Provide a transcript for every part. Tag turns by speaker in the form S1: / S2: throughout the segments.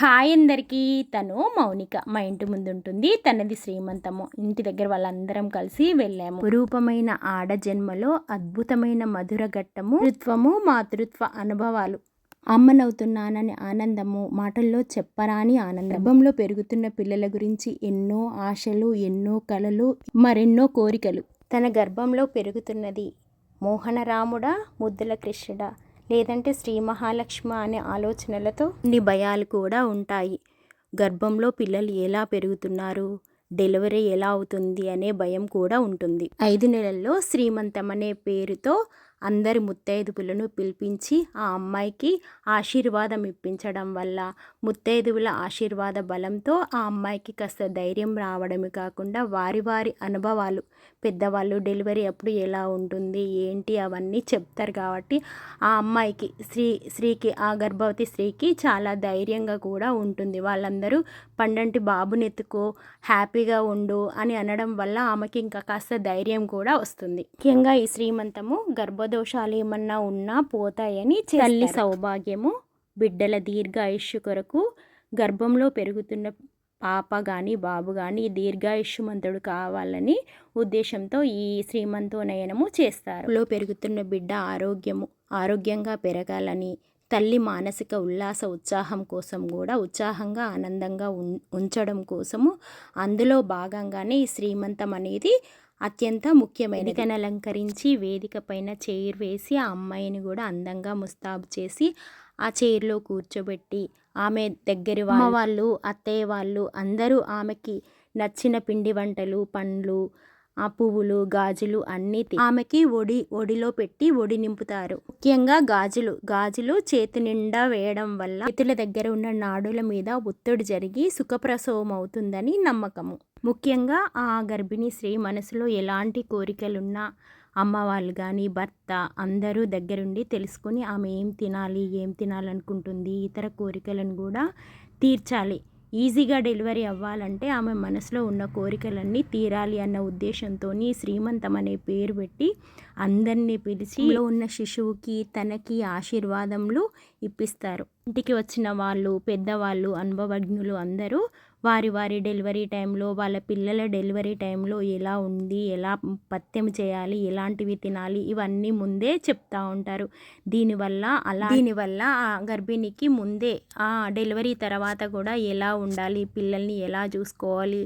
S1: Hi అందరికీ. తను మౌనిక మా ఇంటి ముందు ఉంటుంది తనది శ్రీమంతము. ఇంటి దగ్గర వాళ్ళందరం కలిసి వెళ్ళాము. రూపమైన ఆడ జన్మలో అద్భుతమైన మధుర ఘట్టము ఋత్వము మాతృత్వ అనుభవాలు. అమ్మనవుతున్నానని ఆనందము మాటల్లో చెప్పరాని ఆనందం. గర్భంలో పెరుగుతున్న పిల్లల గురించి ఎన్నో ఆశలు ఎన్నో కలలు మరెన్నో కోరికలు. తన గర్భంలో పెరుగుతున్నది మోహనరాముడా ముద్దుల కృష్ణుడా. లేదంటే శ్రీ మహాలక్ష్మి అనే ఆలోచనలతో నీ భయాలు కూడా ఉంటాయి. గర్భంలో పిల్లలు ఎలా పెరుగుతున్నారు? డెలివరీ ఎలా అవుతుంది? అనే భయం కూడా ఉంటుంది. ఐదు నెలల్లో శ్రీమంతం అనే పేరుతో అందరి ముత్తైదువులను పిలిపించి ఆ అమ్మాయికి ఆశీర్వాదం ఇప్పించడం వల్ల ముత్తైదువుల ఆశీర్వాద బలంతో ఆ అమ్మాయికి కాస్త ధైర్యం రావడమే కాకుండా వారి వారి అనుభవాలు పెద్దవాళ్ళు డెలివరీ అప్పుడు ఎలా ఉంటుంది ఏంటి అవన్నీ చెప్తారు కాబట్టి ఆ అమ్మాయికి స్త్రీ స్త్రీకి ఆ గర్భవతి స్త్రీకి చాలా ధైర్యంగా కూడా ఉంటుంది. వాళ్ళందరూ పండంటి బాబునెత్తుకో హ్యాపీగా ఉండు అని అనడం వల్ల ఆమెకి ఇంకా కాస్త ధైర్యం కూడా వస్తుంది. ముఖ్యంగా ఈ శ్రీమంతము గర్భదోషాలు ఏమన్నా ఉన్నా పోతాయని తల్లి సౌభాగ్యము బిడ్డల దీర్ఘాయుష్యు కొరకు గర్భంలో పెరుగుతున్న పాప కానీ బాబు కానీ దీర్ఘాయుష్మంతుడు కావాలని ఉద్దేశంతో ఈ శ్రీమంతోనయనము చేస్తారు. లో పెరుగుతున్న బిడ్డ ఆరోగ్యము ఆరోగ్యంగా పెరగాలని తల్లి మానసిక ఉల్లాస ఉత్సాహం కోసం కూడా ఉత్సాహంగా ఆనందంగా ఉంచడం కోసము అందులో భాగంగానే ఈ శ్రీమంతం అనేది అత్యంత ముఖ్యమైన అలంకరించి వేదిక పైన చైర్ వేసి ఆ అమ్మాయిని కూడా అందంగా ముస్తాబు చేసి ఆ చైర్లో కూర్చోబెట్టి ఆమె దగ్గర వాళ్ళు అత్తయ్య వాళ్ళు అందరూ ఆమెకి నచ్చిన పిండి వంటలు పండ్లు ఆ పువ్వులు గాజులు అన్నీ ఆమెకి ఒడి ఒడిలో పెట్టి ఒడి నింపుతారు. ముఖ్యంగా గాజులు. గాజులు చేతి నిండా వేయడం వల్ల చేతుల దగ్గర ఉన్న నాడుల మీద ఒత్తిడి జరిగి సుఖప్రసవం అవుతుందని నమ్మకము. ముఖ్యంగా ఆ గర్భిణీ స్త్రీ మనసులో ఎలాంటి కోరికలున్నా అమ్మ వాళ్ళు కానీ భర్త అందరూ దగ్గరుండి తెలుసుకొని ఆమె ఏం తినాలి ఏం తినాలనుకుంటుంది ఇతర కోరికలను కూడా తీర్చాలి. ఈజీగా డెలివరీ అవ్వాలంటే ఆమె మనసులో ఉన్న కోరికలన్నీ తీరాలి అన్న ఉద్దేశంతో శ్రీమంతం అనే పేరు పెట్టి అందరినీ పిలిచి ఉన్న శిశువుకి తనకి ఆశీర్వాదములు ఇప్పిస్తారు. ఇంటికి వచ్చిన వాళ్ళు పెద్దవాళ్ళు అనుభవజ్ఞులు అందరూ వారి వారి డెలివరీ టైంలో వాళ్ళ పిల్లల డెలివరీ టైంలో ఎలా ఉంది ఎలా పత్యం చేయాలి ఎలాంటివి తినాలి ఇవన్నీ ముందే చెప్తూ ఉంటారు. దీనివల్ల అలా దీనివల్ల ఆ గర్భిణికి ముందే ఆ డెలివరీ తర్వాత కూడా ఎలా ఉండాలి పిల్లల్ని ఎలా చూసుకోవాలి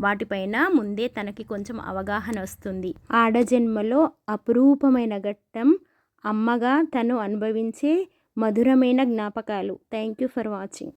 S1: వాటిపైన ముందే తనకి కొంచెం అవగాహన వస్తుంది. ఆడజన్మలో అపురూపమైన ఘట్టం అమ్మగా తను అనుభవించే మధురమైన జ్ఞాపకాలు. Thank you for watching.